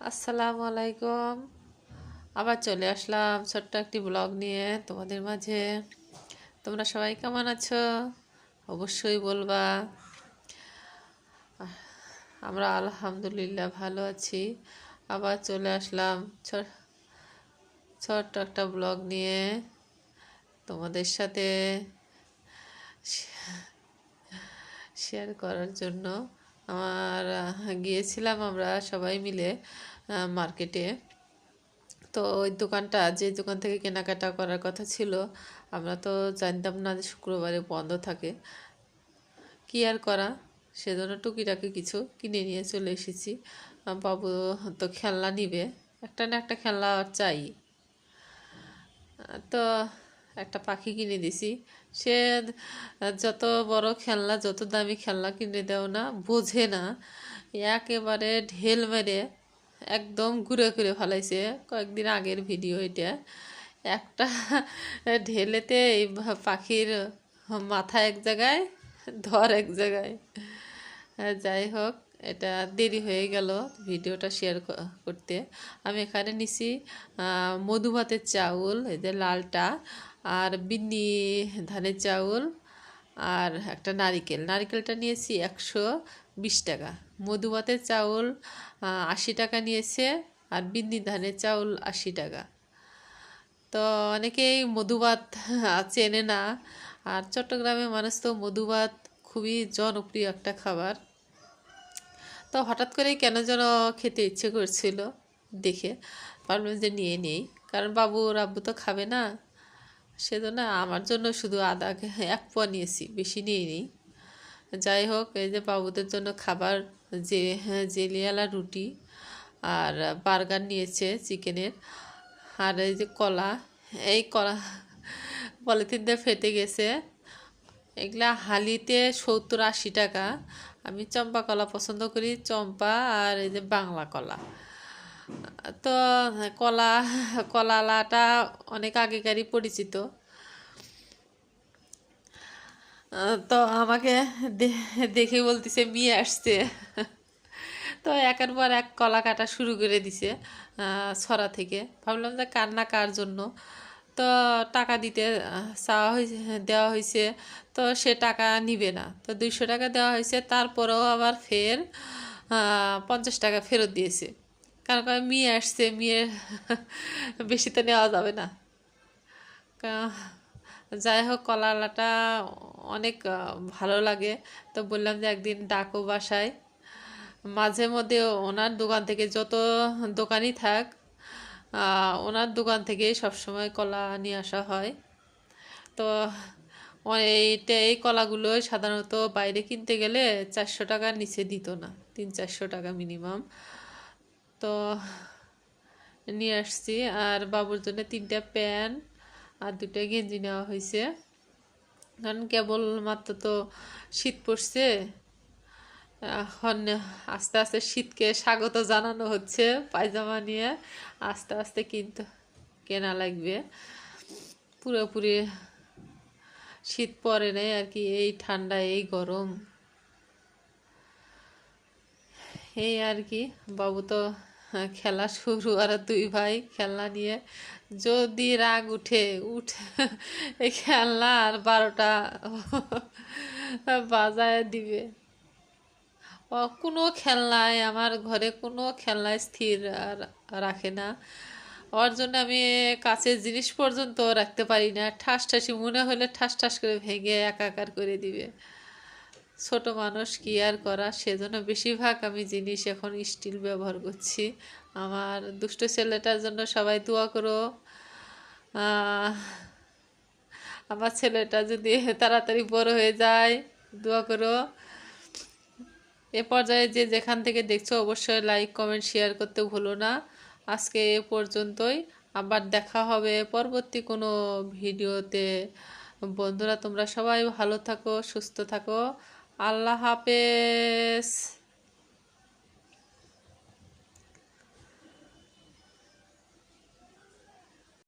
আসসালামু আলাইকুম। আবার চলে আসলাম ছোট্ট একটি ব্লগ নিয়ে তোমাদের মাঝে। তোমরা সবাই কেমন আছো? অবশ্যই বলবা। আমরা আলহামদুলিল্লাহ ভালো আছি। আবার চলে আসলাম ছোট্ট একটা ব্লগ নিয়ে তোমাদের সাথে শেয়ার করার জন্য। আমার গিয়েছিলাম আমরা সবাই মিলে মার্কেটে। তো ওই দোকানটা, যে দোকান থেকে কেনাকাটা করার কথা ছিল, আমরা তো জানতাম না যে শুক্রবারে বন্ধ থাকে। কি আর করা? সেজন্য টুকিটাকি কিছু কিনে নিয়ে চলে এসেছি। বাবু তো খেলনা নিবে, একটা না একটা খেলনা চাই। তো একটা পাখি কিনে দিছি। সে যত বড় খেলনা, যত দামি খেলনা কিনে দেও না, বোঝে না। একেবারে ঢেল মেরে একদম ঘুরে ঘুরে ফেলাইছে কয়েকদিন আগের ভিডিও এটা। একটা ঢেলেতে এই পাখির মাথা এক জায়গায়, ধর এক জায়গায়। যাই হোক, এটা দেরি হয়ে গেল ভিডিওটা শেয়ার করতে। আমি এখানে নিছি মধুভাতের চাউল, এই যে লালটা। আর বিন্নি ধানের চাউল আর একটা নারিকেল। নারিকেলটা নিয়েছি একশো বিশ টাকা। মধুভাতের চাউল আশি টাকা নিয়েছে আর বিন্নি ধানের চাউল আশি টাকা। তো অনেকেই মধুভাত চেনে না। আর চট্টগ্রামের মানুষ তো মধুভাত খুবই জনপ্রিয় একটা খাবার। তো হঠাৎ করেই কেন যেন খেতে ইচ্ছে করছিল দেখে। ভাবলাম যে নিয়ে নেই। কারণ বাবু ওর আব্বু তো খাবে না। সেজন্য আমার জন্য শুধু আদা এক পোয়া নিয়েছি, বেশি নিয়ে নিই যাই হোক, এই যে বাবুদের জন্য খাবার, যে জেলিয়ালা রুটি আর বার্গার নিয়েছে চিকেনের, আর এই যে কলা, এই কলা পলিথিন দিয়ে ফেটে গেছে। এগুলা হালিতে সত্তর আশি টাকা। আমি চম্পা কলা পছন্দ করি, চম্পা আর এই যে বাংলা কলা। তো, কলা কলালাটা অনেক আগেকারই পরিচিত। তো আমাকে দেখে বলতেছে, মেয়ে আসছে। তো একের পর এক কলা কাটা শুরু করে দিছে ছড়া থেকে। ভাবলাম যে কান্না কার জন্য? তো টাকা দিতে, চাওয়া হয়েছে দেওয়া হয়েছে তো সে টাকা নিবে না। তো দুইশো টাকা দেওয়া হয়েছে তারপরেও আবার ফের পঞ্চাশ টাকা ফেরত দিয়েছে। কারণ মেয়ে আসছে, মেয়ে বেশি তো নেওয়া যাবে না। যাই হোক, কলালাটা অনেক ভালো লাগে। তো বললাম যে একদিন ডাকো বাসায়। মাঝে মধ্যে ওনার দোকান থেকে যত দোকানই থাক ওনার দোকান থেকেই সবসময় কলা নিয়ে আসা হয়। তো এইটা, এই কলাগুলো সাধারণত বাইরে কিনতে গেলে চারশো টাকার নিচে দিত না, তিন চারশো টাকা মিনিমাম। তো নিয়ে আসছি। আর বাবুর জন্য তিনটা প্যান্ট আর দুটো গেঞ্জি নেওয়া হয়েছে। কারণ কেবল মাত্র তো শীত পড়ছে। এখন আস্তে আস্তে শীতকে স্বাগত জানানো হচ্ছে পায়জামা নিয়ে। আস্তে আস্তে কিন্তু কেনা লাগবে। পুরোপুরি শীত পড়ে নেই আর কি, এই ঠান্ডা, এই গরম। এই আর কি, বাবু তো খেলা শুরু। আর দুই ভাই, খেলনা নিয়ে যদি রাগ উঠে উঠে এই খেলনা আর বারোটা বাজায় দিবে। কোনো খেলনায় আমার ঘরে কোনো খেলনায় স্থির আর- রাখে না। ওর জন্য আমি কাছের জিনিস পর্যন্ত রাখতে পারি না। ঠাস ঠাসি মনে হলে ঠাস ঠাস করে ভেঙে একাকার করে দিবে। ছোট মানুষ কি আর করা? সেজন্য বেশিরভাগ আমি জিনিস এখন স্টিল ব্যবহার করছি। আমার দুষ্ট ছেলেটার জন্য সবাই দোয়া করো। আমার ছেলেটা যদি তাড়াতাড়ি বড় হয়ে যায়, দোয়া করো। এ পর্যায়ে যে যেখান থেকে দেখছ অবশ্যই লাইক কমেন্ট শেয়ার করতে ভুলো না। আজকে এ পর্যন্তই। আবার দেখা হবে পরবর্তী কোনো ভিডিওতে। বন্ধুরা, তোমরা সবাই ভালো থাকো, সুস্থ থাকো। আল্লাহ হাফেজ।